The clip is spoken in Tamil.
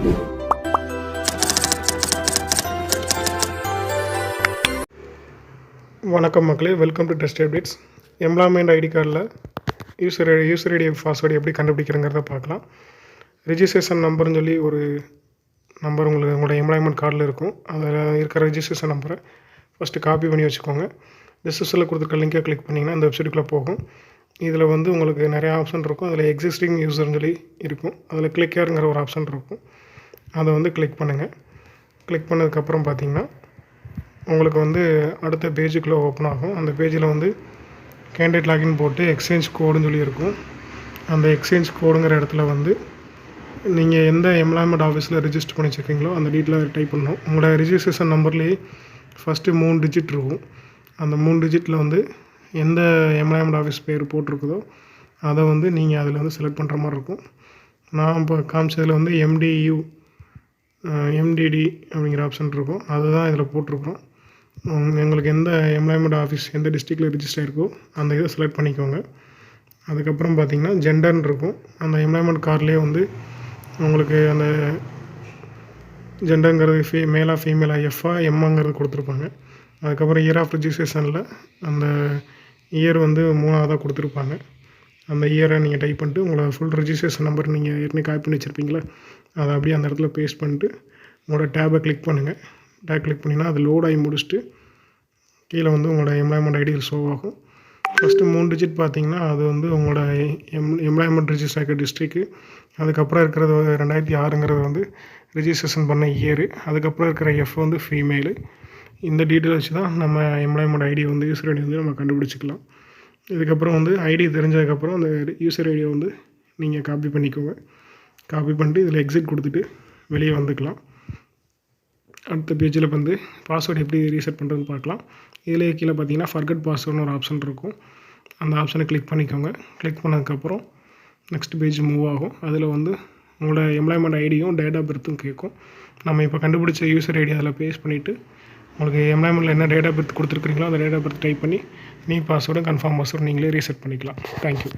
வணக்கம் மக்களே welcome to test updates employment ID கார்டில் யூசர் யூசர் ஐடி பாஸ்வேர்டு எப்படி கண்டுபிடிக்கிறங்கிறத பார்க்கலாம். ரிஜிஸ்ட்ரேஷன் நம்பர்னு சொல்லி ஒரு நம்பர் உங்களுக்கு உங்களோட எம்ப்ளாய்மெண்ட் கார்டில் இருக்கும். அதில் இருக்கிற ரிஜிஸ்ட்ரேஷன் நம்பரை ஃபஸ்ட்டு காப்பி பண்ணி வச்சுக்கோங்க. டிஸ்கிரிப்ஷனில் கொடுத்துருக்க லிங்கை கிளிக் பண்ணிங்கன்னா அந்த வெப்சைட்டுக்குள்ளே போகும். இதில் வந்து உங்களுக்கு நிறையா ஆப்ஷன் இருக்கும். அதில் எக்ஸிஸ்டிங் யூசர்னு சொல்லி இருக்கும். அதில் கிளிக்கருங்கிற ஒரு ஆப்ஷன் இருக்கும். அதை வந்து கிளிக் பண்ணுங்கள் கிளிக் பண்ணதுக்கப்புறம் பார்த்தீங்கன்னா உங்களுக்கு வந்து அடுத்த பேஜுக்குள்ளே ஓப்பன் ஆகும். அந்த பேஜில் வந்து கேண்டிடேட் லாகின் போட்டு எக்ஸ்சேஞ்ச் கோடுன்னு சொல்லி இருக்கும். அந்த எக்ஸ்சேஞ்ச் கோடுங்கிற இடத்துல வந்து நீங்கள் எந்த எம்ப்ளாய்மெண்ட் ஆஃபீஸில் ரிஜிஸ்டர் பண்ணி வச்சுருக்கீங்களோ அந்த டீட்டெயில் டைப் பண்ணணும். உங்களோட ரிஜிஸ்ட்ரேஷன் நம்பர்லேயே ஃபஸ்ட்டு மூணு டிஜிட் இருக்கும். அந்த மூணு டிஜிட்டில் வந்து எந்த எம்ப்ளாய்மெண்ட் ஆஃபீஸ் பேர் போட்டிருக்குதோ அதை வந்து நீங்கள் அதில் வந்து செலக்ட் பண்ணுற மாதிரி இருக்கும். நான் இப்போ காமிச்சதில் வந்து எம்டியூ எம்டிடி அப்படிங்கிற ஆப்ஷன் இருக்கும். அதுதான் இதில் போட்டிருக்கோம். எங்களுக்கு எந்த எம்ப்ளாய்மெண்ட் ஆஃபீஸ் எந்த டிஸ்ட்ரிக்டில் ரிஜிஸ்டர் இருக்கோ அந்த இதை செலக்ட் பண்ணிக்கோங்க. அதுக்கப்புறம் பார்த்திங்கன்னா ஜெண்டர்னு இருக்கும். அந்த எம்ப்ளாய்மெண்ட் கார்ட்லேயே வந்து உங்களுக்கு அந்த ஜெண்டருங்கிறது ஃபீ மேலாக ஃபீமேலாக எஃப்ஆ எம்மாங்கிறது கொடுத்துருப்பாங்க. அதுக்கப்புறம் இயர் ஆஃப் ரிஜிஸ்ட்ரேஷனில் அந்த இயர் வந்து மூணாவதாக கொடுத்துருப்பாங்க. அந்த இயரை நீங்கள் டைப் பண்ணிட்டு உங்களோட ஃபுல் ரிஜிஸ்ட்ரேஷன் நம்பர் நீங்கள் ஏற்கனவே காப்பி பண்ணி வச்சுருப்பீங்களா? அதை அப்படியே அந்த இடத்துல பேஸ்ட் பண்ணிட்டு உங்களோட டேபை கிளிக் பண்ணுங்கள் டேப் கிளிக் பண்ணிங்கன்னா அது லோட் ஆகி முடிச்சுட்டு கீழே வந்து உங்களோட எம்ப்ளாய்மெண்ட் ஐடி ஷோ ஆகும். ஃபஸ்ட்டு மூணு டிஜிட் பார்த்தீங்கன்னா அது வந்து உங்களோட எம் எம்ப்ளாய்மெண்ட் ரிஜிஸ்டர் ஆகிற டிஸ்ட்ரிக்கு அதுக்கப்புறம் இருக்கிறது ரெண்டாயிரத்தி ஆறுங்கிறது வந்து ரிஜிஸ்ட்ரேஷன் பண்ண இயரு அதுக்கப்புறம் இருக்கிற எஃப் வந்து ஃபீமேலு இந்த டீட்டெயில் வச்சு தான் நம்ம எம்ப்ளாய்மெண்ட் ஐடி வந்து யூசர் ஐடி வந்து நம்ம கண்டுபிடிச்சிக்கலாம். இதுக்கப்புறம் வந்து ஐடி தெரிஞ்சதுக்கப்புறம் அந்த யூசர் ஐடியை வந்து நீங்கள் காப்பி பண்ணிக்கோங்க. காப்பி பண்ணிட்டு இதில் எக்ஸிட் கொடுத்துட்டு வெளியே வந்துக்கலாம். அடுத்த பேஜில் வந்து பாஸ்வேர்டு எப்படி ரீசெட் பண்ணுறதுன்னு பார்க்கலாம். இதிலே கீழே பார்த்தீங்கன்னா ஃபர்கட் பாஸ்வேர்டுன்னு ஒரு ஆப்ஷன் இருக்கும். அந்த ஆப்ஷனை கிளிக் பண்ணிக்கோங்க. கிளிக் பண்ணதுக்கப்புறம் நெக்ஸ்ட் பேஜ் மூவ் ஆகும். அதில் வந்து உங்களோட எம்ப்ளாய்மெண்ட் ஐடியும் டேட் ஆஃப் பர்த்தும் கேட்கும். நம்ம இப்போ கண்டுபிடிச்ச யூசர் ஐடி அதில் பேஸ் பண்ணிவிட்டு உங்களுக்கு எம்ப்ளாய்மெண்ட்டில் என்ன டேட் ஆஃப் பர்த் கொடுத்துருக்கீங்களோ அந்த டேட் ஆஃப் பர்த் டைப் பண்ணி நீ பாஸ்வேர்டும் கன்ஃபார்ம் பாஸ்வேர்டு நீங்களே ரீசெட் பண்ணிக்கலாம். Thank you